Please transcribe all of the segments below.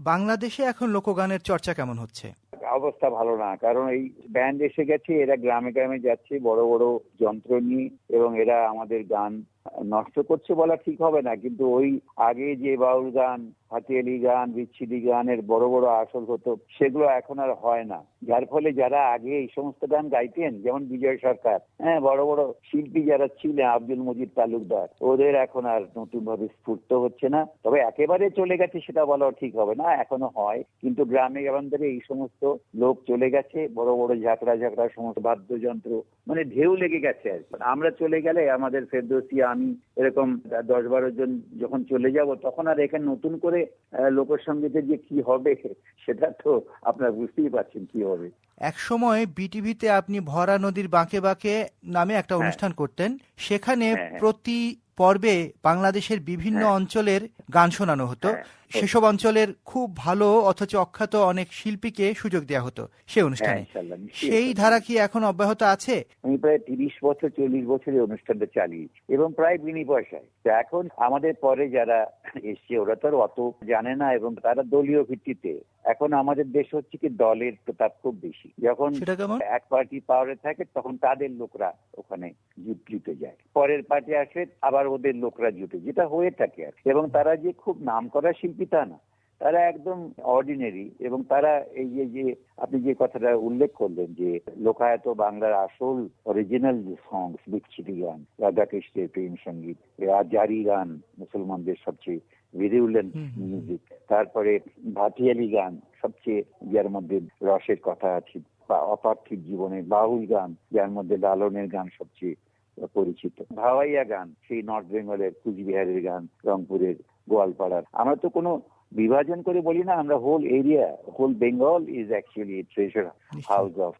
বাংলাদেশে এখন লোকগানের চর্চা কেমন হচ্ছে? অবস্থা ভালো না, কারণ এই ব্যান্ড এসে গেছে, এরা গ্রামে গ্রামে যাচ্ছে, বড় বড় যন্ত্র নিয়ে, এবং এরা আমাদের গান নষ্ট করছে বলা ঠিক হবে না, কিন্তু ওই আগে যে বাউল গান, হাতিয়ালি গান, বিচ্ছিরি গানের বড় বড় আসল হতো, সেগুলো এখন আর হয় না। যার ফলে যারা আগে এই সমস্ত গান গাইতেন, যেমন বিজয় সরকার হ্যাঁ বড় বড় শিল্পী যারা ছিলেন, আব্দুল মজিদ তালুকদার, ওদের এখন আর নতুন ভাবে স্ফূর্ত হচ্ছে না। তবে একেবারে চলে গেছে সেটা বলা ঠিক হবে না, এখনও হয়। কিন্তু গ্রামে গ্রামান্তরে এই সমস্ত লোক চলে গেছে, বড় বড় ঝাঁকড়া ঝাঁকড়া সমস্ত বাদ্যযন্ত্র মানে ঢেউ লেগে গেছে আর। আমরা চলে গেলে আমাদের ফেরদৌসি আমি এরকম দশ বারো জন যখন চলে যাব তখন আর এখানে নতুন করে লোকসঙ্গীতের যে কি হবে সেটা তো আপনার বুঝতেই পারছেন কি হবে এক সময় বিটিভিতে আপনি ভরা নদীর বাঁকে বাঁকে নামে একটা হ্যাঁ। অনুষ্ঠান করতেন সেখানে হ্যাঁ, হ্যাঁ। প্রতি পর্বে বাংলাদেশের বিভিন্ন। অঞ্চলের গান শোনানো হতো। হ্যাঁ, সেসব অঞ্চলের খুব ভালো অথচ অখ্যাত অনেক শিল্পীকে সুযোগ দেওয়া হতো সেই হ্যাঁ অনুষ্ঠানে। সেই ধারা কি এখন অব্যাহত আছে? আমি প্রায় তিরিশ বছর চল্লিশ বছর এই অনুষ্ঠানটা চালিয়েছি এবং প্রায় বিনি পয়সায়। তো এখন আমাদের পরে যারা এসছে ওরা তো আর অত জানে না এবং তারা দলীয় ভিত্তিতে। এখন আমাদের দেশ হচ্ছে কি দলের প্রতাপ খুব বেশি। যখন এক পার্টি পাওয়ারে থাকে তখন তাদের লোকরা ওখানে জুট জুটে যায়। পরের পার্টি আসে আবার ওদের লোকরা জুটে যেটা হয়ে থাকে আর এবং তারা যে খুব নাম করা শিল্পী তা না তারা একদম অর্ডিনারি এবং তারা এই যে যে আপনি যে কথাটা উল্লেখ করলেন যে লোকায়ত বাংলার আসল অরিজিনাল সংস বিচ্ছিরি গান রাধাকৃষ্ণের প্রেম সংগীত জারি গান মুসলমানদের সবচেয়ে ভিরিউলেন্ট হুম। মিউজিক তারপরে ভাটিয়ালি গান সবচেয়ে যার মধ্যে রসের কথা আছে বা অপার্থিব জীবনে বাউল গান যার মধ্যে লালনের গান সবচেয়ে পরিচিত ভাওয়াইয়া গান সেই নর্থ বেঙ্গলের কুচবিহারের গান রংপুরের গোয়ালপাড়ার। আমরা তো কোনো বিভাজন করে বলি না আমরা whole area whole Bengal is actually treasure house of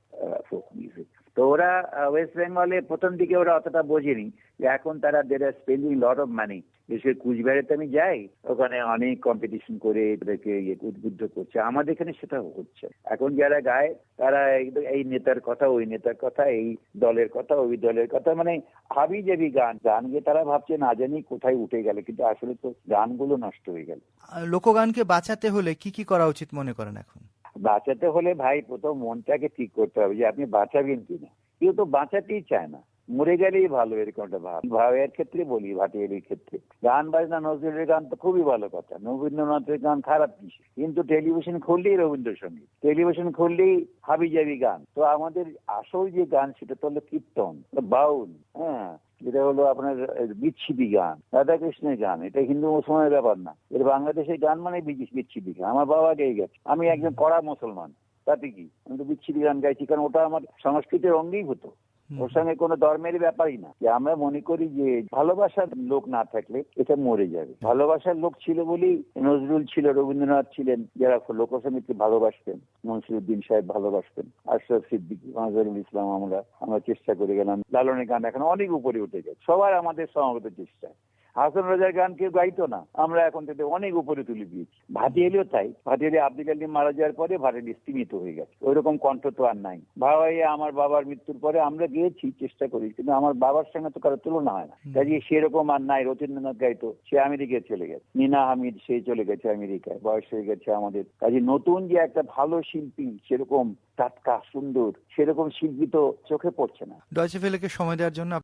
folk music তো ওরা ওয়েস্ট বেঙ্গলে প্রথম দিকে ওরা অতটা বোঝেনি যে এখন তারা they are spending lot of money বিশেষ করে কুচবিহারেতে আমি যাই। ওখানে অনেক কম্পিটিশন করে এদেরকে ইয়ে উদ্বুদ্ধ করছে। আমাদের এখানে সেটা হচ্ছে। এখন যারা গায় তারা এই- নেতার কথা ওই নেতার কথা এই দলের কথা ওই দলের কথা মানে হাবি জাবি গান। গান গিয়ে তারা ভাবছে না জানি কোথায় উঠে গেল কিন্তু আসলে তো গানগুলো নষ্ট হয়ে গেল। লোকগানকে বাঁচাতে হলে কি কি করা উচিত মনে করেন এখন? বাঁচাতে হলে ভাই প্রথম মনটাকে ঠিক করতে হবে যে আপনি বাঁচাবেন কিনা। কেউ তো বাঁচাতেই চায় না। মরে গেলেই ভালো, এরকম একটা ভাব। ভাবের ক্ষেত্রে বলি, ভাটিয়ালির ক্ষেত্রে। গান বাজনা, নজরুলের গান তো খুবই ভালো কথা। রবীন্দ্রনাথের গান খারাপ কিছু কিন্তু টেলিভিশন খুললেই রবীন্দ্রসঙ্গীত। টেলিভিশন খুললেই হাবি জাবি গান। তো আমাদের আসল যে গান, সেটা তো হলো কীর্তন বাউল হ্যাঁ। যেটা হলো আপনার বিচ্ছিদি গান, রাধাকৃষ্ণের গান। এটা হিন্দু মুসলমানের ব্যাপার না। এটা বাংলাদেশের গান মানে বিচ্ছি- বিচ্ছিদি গান। আমার বাবা গেয়ে গেছে। আমি একজন কড়া মুসলমান, তাতে কি? আমি তো বিচ্ছিদি গান গাইছি, কারণ ওটা আমার সংস্কৃতির অঙ্গেই হতো। ওর সঙ্গে কোনো ধর্মের ব্যাপারই না। যে আমরা মনে করি যে ভালোবাসার লোক না থাকলে এটা মরে যাবে। ভালোবাসার লোক ছিল বলেই নজরুল ছিল, রবীন্দ্রনাথ ছিলেন, যারা লোকসঙ্গীতকে ভালোবাসতেন, মনসুরুদ্দিন সাহেব ভালোবাসতেন, আশরফ সিদ্দিক মাজহারুল ইসলাম আমরা আমরা চেষ্টা করে গেলাম, লালনের গান এখন অনেক উপরে উঠে গেছে। সবার আমাদের সমাগত চেষ্টা। হাসান রাজার গান কেউ গাইতো না। আমরা এখন তাদের অনেক উপরে তুলে দিয়েছি। ভাটিয়ালিও তাই। ভাটিয়ালি আব্দুল আলী মারা যাওয়ার পরে ভাটিয়ালি স্তীমিত হয়ে গেছে। ওইরকম কণ্ঠ তো আর নাই। ভাবাইয়া আমার বাবার মৃত্যুর পরে আমরা গিয়েছি চেষ্টা করি কিন্তু আমার বাবার সঙ্গে তো কারও তুলনা হয় না। কাজে সেরকম আর নাই। রবীন্দ্রনাথ গাইতো সে আমেরিকায় চলে গেছে। নিনা হামিদ সে চলে গেছে আমেরিকায়। বয়স হয়ে গেছে আমাদের। কাজে নতুন যে একটা ভালো শিল্পী সেরকম টাটকা সুন্দর সেরকম শিল্পী তো চোখে পড়ছে না। ডয়চে ফেলেকে সময় দেওয়ার জন্য